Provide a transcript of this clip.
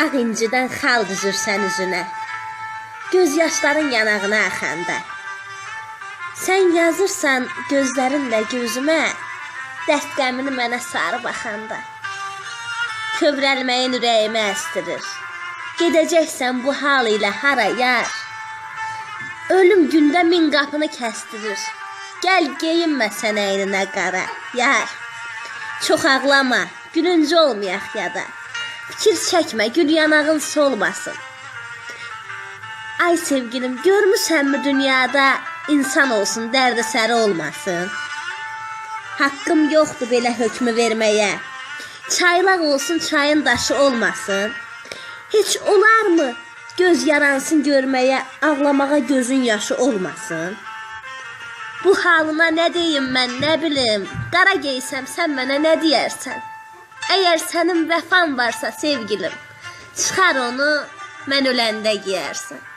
Ağ incidən xal düzürsən üzünə. Göz yaşların yanağına axanda. Sən yazırsan gözlərinlə gözümə, dəst qəmini mənə sarı baxanda. Kövrəlməyin ürəyimi əsdirir. Gedəcəksən bu hal ilə hara yar? Ölüm gündə min qapını kəstirir. Gəl geyinmə sən əyninə qara, yar. Çox ağlama, gülüncü olmayaq yada. Fikir çəkmə, gül yanağın solmasın. Ay sevgilim, görmüsənmi dünyada insan olsun, dərdi səri olmasın? Haqqım yoxdur belə hökmü verməyə. Çaylaq olsun, çayın daşı olmasın. Heç olarmı göz yaransın görməyə, ağlamağa gözün yaşı olmasın? Bu halına nə deyim mən, nə bilim. Qara geysəm sən mənə nə deyərsən? Əgər sənin vəfan varsa sevgilim, çıxar onu mən öləndə geyərsən.